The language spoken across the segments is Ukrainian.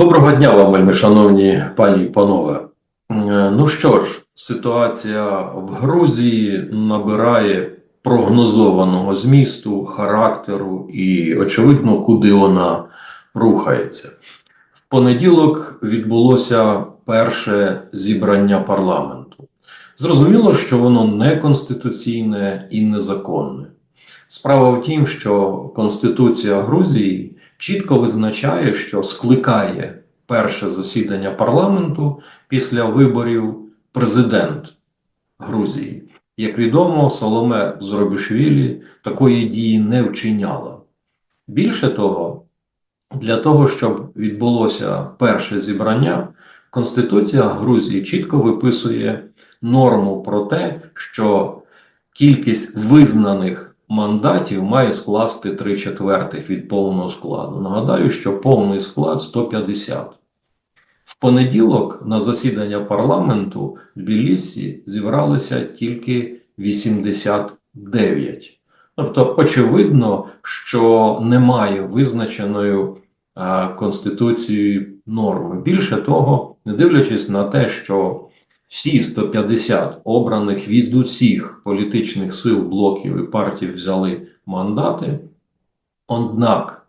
Доброго дня вам, вельми шановні пані і панове. Е, Ну що ж, ситуація в Грузії набирає прогнозованого змісту, характеру і, очевидно, куди вона рухається. В понеділок відбулося перше зібрання парламенту. Зрозуміло, що воно не конституційне і незаконне. Справа в тім, що Конституція Грузії чітко визначає, що скликає перше засідання парламенту після виборів президент Грузії. Як відомо, Соломе Зробішвілі такої дії не вчиняла. Більше того, для того, щоб відбулося перше зібрання, Конституція Грузії чітко виписує норму про те, що кількість визнаних мандатів має скласти 3 четвертих від повного складу. Нагадаю, що повний склад 150. В понеділок на засідання парламенту в Тбілісі зібралися тільки 89. Тобто, очевидно, що немає визначеної Конституцією норми. Більше того, не дивлячись на те, що всі 150 обраних від усіх політичних сил, блоків і партій взяли мандати. Однак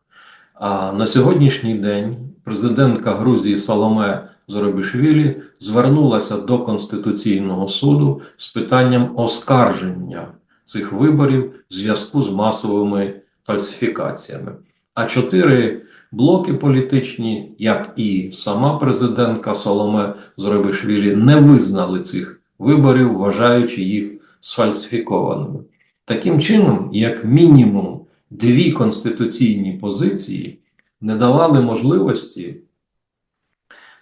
на сьогоднішній день президентка Грузії Саломе Зоробішвілі звернулася до Конституційного суду з питанням оскарження цих виборів в зв'язку з масовими фальсифікаціями. А чотири блоки політичні, як і сама президентка Соломе Зоробишвілі, не визнали цих виборів, вважаючи їх сфальсифікованими. Таким чином, як мінімум, дві конституційні позиції не давали можливості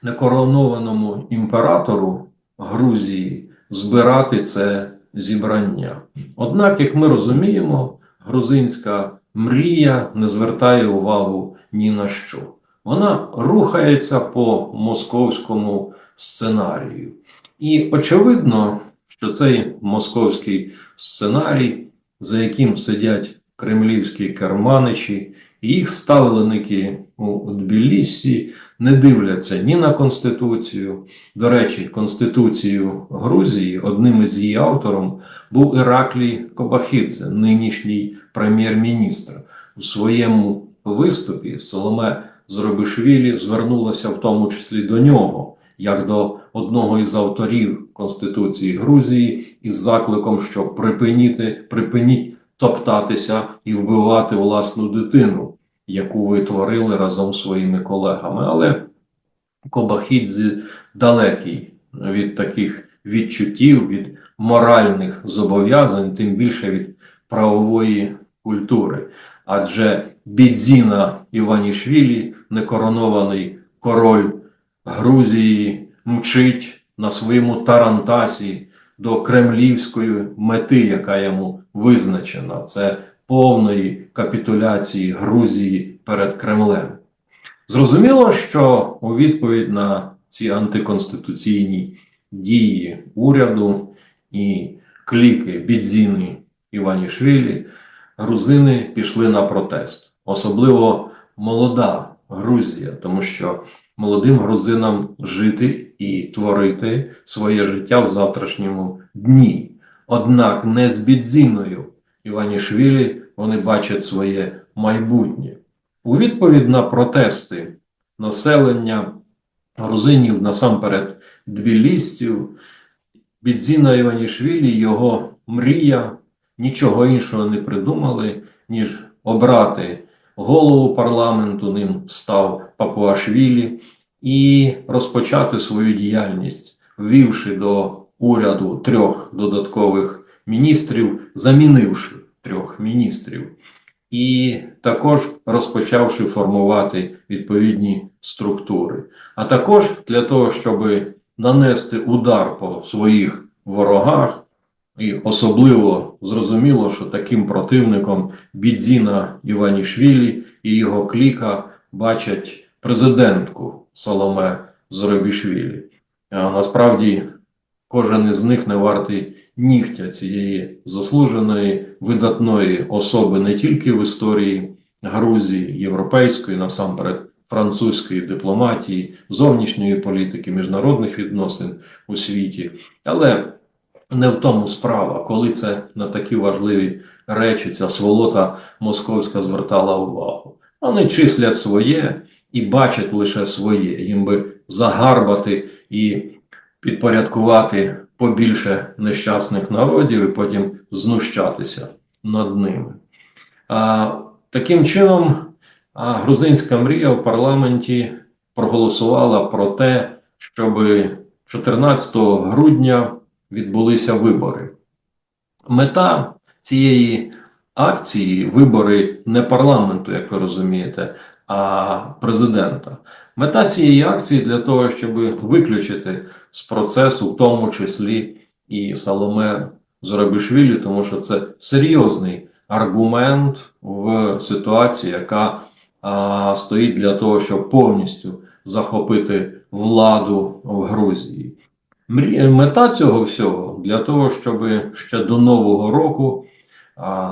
некоронованому імператору Грузії збирати це зібрання. Однак, як ми розуміємо, грузинська мрія не звертає увагу ні на що. Вона рухається по московському сценарію. І очевидно, що цей московський сценарій, за яким сидять кремлівські керманичі, їх ставленики у Тбілісі не дивляться ні на Конституцію. До речі, Конституцію Грузії одним із її автором був Іраклій Кобахідзе, нинішній прем'єр-міністр. У своєму виступі Соломе Зробишвілі звернулася в тому числі до нього, як до одного із авторів Конституції Грузії, із закликом, що припиніти, припиніть топтатися і вбивати власну дитину, яку ви творили разом з своїми колегами. Але Кобахідзе далекий від таких відчуттів, від моральних зобов'язань, тим більше від правової культури. Адже Бідзіна Іванішвілі, некоронований король Грузії, мчить на своєму тарантасі до кремлівської мети, яка йому визначена. Це повної капітуляції Грузії перед Кремлем. Зрозуміло, що у відповідь на ці антиконституційні дії уряду і кліки Бідзіни Іванішвілі, грузини пішли на протест, особливо молода Грузія, тому що молодим грузинам жити і творити своє життя в завтрашньому дні. Однак не з Бідзіною Іванішвілі вони бачать своє майбутнє. У відповідь на протести населення грузинів насамперед двілістів, Бідзіна Іванішвілі, його мрія нічого іншого не придумали, ніж обрати голову парламенту, ним став Папуашвілі, і розпочати свою діяльність, ввівши до уряду трьох додаткових міністрів, замінивши трьох міністрів, і також розпочавши формувати відповідні структури. А також для того, щоб нанести удар по своїх ворогах. І особливо зрозуміло, що таким противником Бідзіна Іванішвілі і його кліка бачать президентку Соломе Зоробішвілі. А насправді кожен із них не вартий нігтя цієї заслуженої видатної особи не тільки в історії Грузії, європейської, насамперед французької дипломатії, зовнішньої політики, міжнародних відносин у світі. Але не в тому справа, коли це на такі важливі речі ця сволота московська звертала увагу. Вони числять своє і бачать лише своє. Їм би загарбати і підпорядкувати побільше нещасних народів і потім знущатися над ними. А, таким чином, а, грузинська мрія в парламенті проголосувала про те, щоб 14 грудня відбулися вибори. Мета цієї акції вибори не парламенту, як ви розумієте, а президента. Мета цієї акції для того, щоб виключити з процесу, в тому числі і Саломе Зорабішвілі, тому що це серйозний аргумент в ситуації, яка а, стоїть для того, щоб повністю захопити владу в Грузії. Мета цього всього для того, щоб ще до Нового року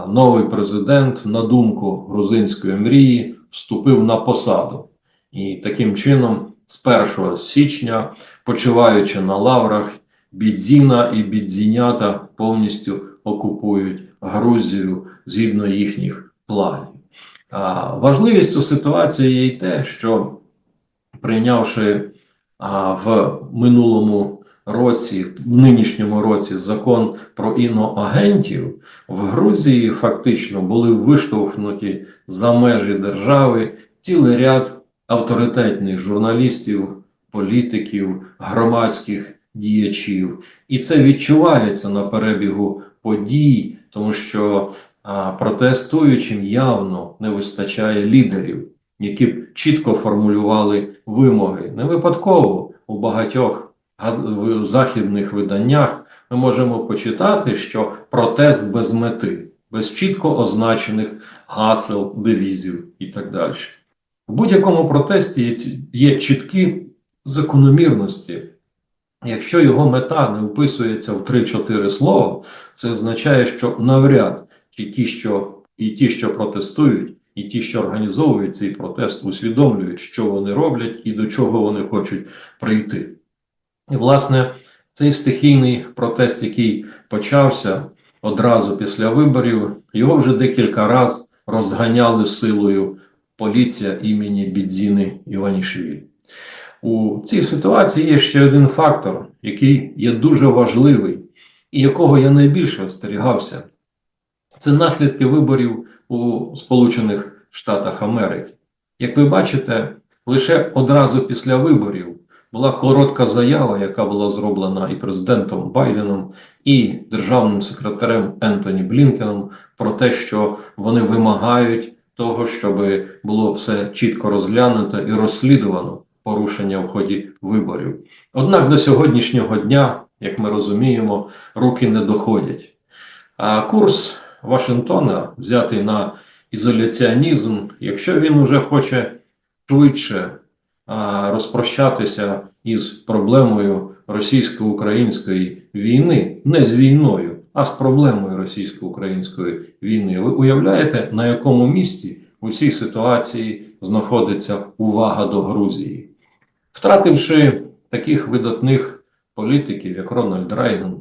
новий президент, на думку грузинської мрії, вступив на посаду. І таким чином, з 1 січня, почиваючи на лаврах, Бідзіна і Бідзінята повністю окупують Грузію згідно їхніх планів. Важливість у ситуації є й те, що прийнявши в минулому році, в нинішньому році закон про іноагентів, в Грузії фактично були виштовхнуті за межі держави цілий ряд авторитетних журналістів, політиків, громадських діячів. І це відчувається на перебігу подій, тому що а, протестуючим явно не вистачає лідерів, які б чітко формулювали вимоги. Не випадково у багатьох в західних виданнях ми можемо почитати, що протест без мети, без чітко означених гасел, девізів і так далі. В будь-якому протесті є, чіткі закономірності. Якщо його мета не вписується в 3-4 слова, це означає, що навряд чи ті, що і ті, що протестують, і ті, що організовують цей протест, усвідомлюють, що вони роблять і до чого вони хочуть прийти. І, власне, цей стихійний протест, який почався одразу після виборів, його вже декілька разів розганяли силою поліція імені Бідзіни Іванішвілі. У цій ситуації є ще один фактор, який є дуже важливий, і якого я найбільше остерігався. Це наслідки виборів у Сполучених Штатах Америки. Як ви бачите, лише одразу після виборів була коротка заява, яка була зроблена і президентом Байденом, і державним секретарем Ентоні Блінкеном про те, що вони вимагають того, щоб було все чітко розглянуто і розслідувано порушення в ході виборів. Однак до сьогоднішнього дня, як ми розуміємо, руки не доходять. А курс Вашингтона взятий на ізоляціонізм, якщо він уже хоче швидше розпрощатися із проблемою російсько-української війни, не з війною, а з проблемою російсько-української війни, ви уявляєте, на якому місці у цій ситуації знаходиться увага до Грузії? Втративши таких видатних політиків, як Рональд Рейган,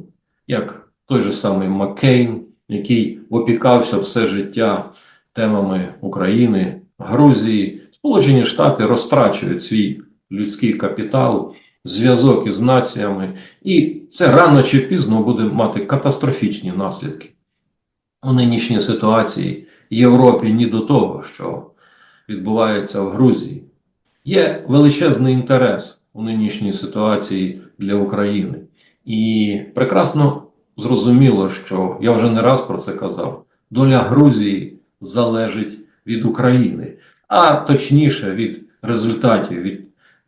як той же самий Маккейн, який опікався все життя темами України, Грузії, Сполучені Штати розтрачують свій людський капітал, зв'язок із націями, і це рано чи пізно буде мати катастрофічні наслідки. У нинішній ситуації Європі ні до того, що відбувається в Грузії. Є величезний інтерес у нинішній ситуації для України. І прекрасно зрозуміло, що я вже не раз про це казав: доля Грузії залежить від України, а точніше від результатів від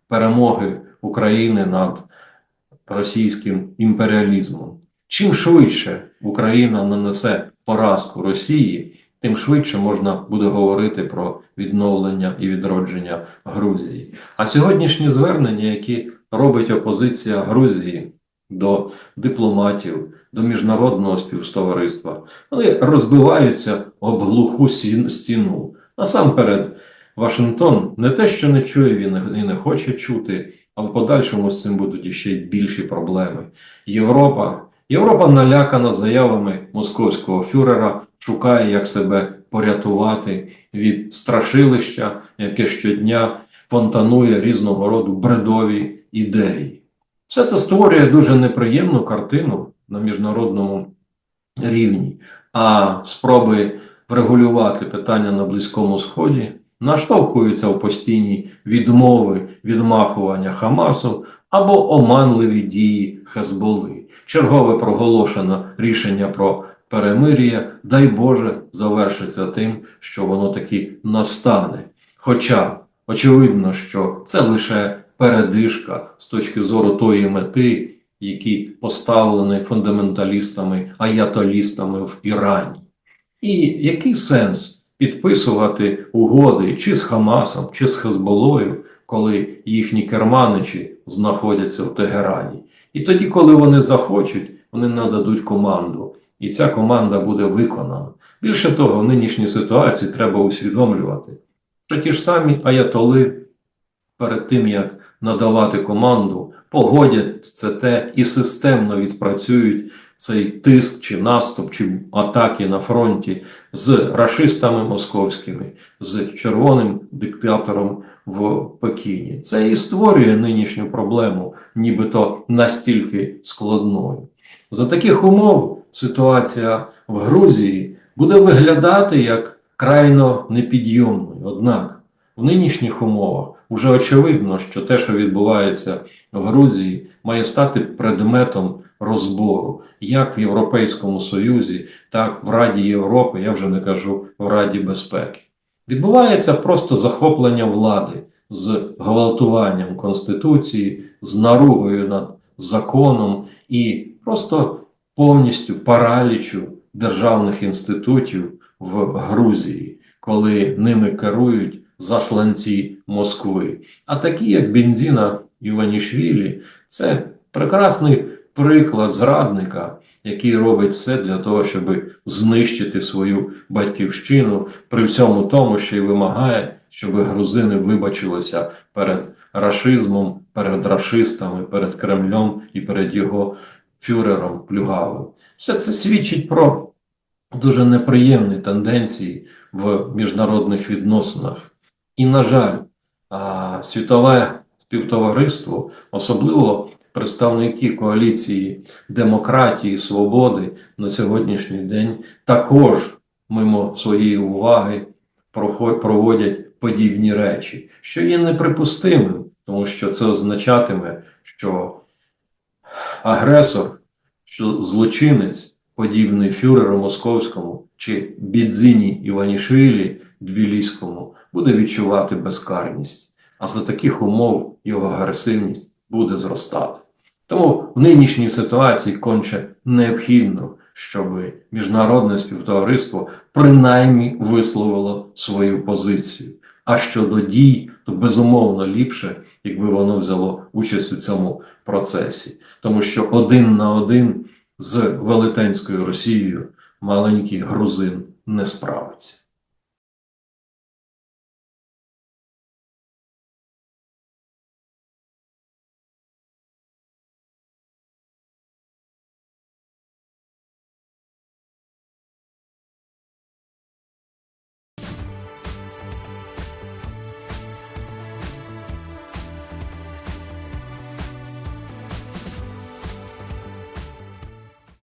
перемоги України над російським імперіалізмом. Чим швидше Україна нанесе поразку Росії, тим швидше можна буде говорити про відновлення і відродження Грузії. А сьогоднішні звернення, які робить опозиція Грузії до дипломатів, до міжнародного співтовариства, вони розбиваються об глуху стіну. Насамперед, Вашингтон не те, що не чує, він і не хоче чути, а в подальшому з цим будуть іще більші проблеми. Європа, Європа налякана заявами московського фюрера, шукає, як себе порятувати від страшилища, яке щодня фонтанує різного роду бредові ідеї. Все це створює дуже неприємну картину на міжнародному рівні, а спроби врегулювати питання на Близькому Сході наштовхуються в постійні відмови, відмахування Хамасу або оманливі дії Хезболи. Чергове проголошено рішення про перемир'я, дай Боже, завершиться тим, що воно таки настане. Хоча очевидно, що це лише передишка з точки зору тої мети, які поставлені фундаменталістами, аятолістами в Ірані. І який сенс підписувати угоди чи з Хамасом, чи з Хезболою, коли їхні керманичі знаходяться в Тегерані? І тоді, коли вони захочуть, вони нададуть команду, і ця команда буде виконана. Більше того, в нинішній ситуації треба усвідомлювати, що ті ж самі аятоли перед тим, як надавати команду, погодять це те і системно відпрацюють цей тиск чи наступ, чи атаки на фронті з рашистами московськими, з червоним диктатором в Пекіні. Це і створює нинішню проблему, нібито настільки складною. За таких умов ситуація в Грузії буде виглядати як крайно непідйомною. Однак в нинішніх умовах уже очевидно, що те, що відбувається в Грузії, має стати предметом розбору як в Європейському Союзі, так в Раді Європи, я вже не кажу в Раді безпеки. Відбувається просто захоплення влади з гвалтуванням Конституції, з наругою над законом і просто повністю паралічу державних інститутів в Грузії, коли ними керують засланці Москви. А такі, як Бензіна Іванішвілі, це прекрасний приклад зрадника, який робить все для того, щоб знищити свою батьківщину, при всьому тому, що й вимагає, щоб грузини вибачилися перед рашизмом, перед рашистами, перед Кремлем і перед його фюрером Плюгавим. Все це свідчить про дуже неприємні тенденції в міжнародних відносинах. І, на жаль, світове співтовариство, особливо представники коаліції демократії, свободи на сьогоднішній день також мимо своєї уваги проводять подібні речі, що є неприпустимим, тому що це означатиме, що агресор, що злочинець, подібний фюреру московському чи бідзині Іванішвілі Тбіліському, буде відчувати безкарність, а за таких умов його агресивність буде зростати. Тому в нинішній ситуації конче необхідно, щоб міжнародне співтовариство принаймні висловило свою позицію. А щодо дій, то безумовно ліпше, якби воно взяло участь у цьому процесі, тому що один на один з велетенською Росією маленький грузин не справиться.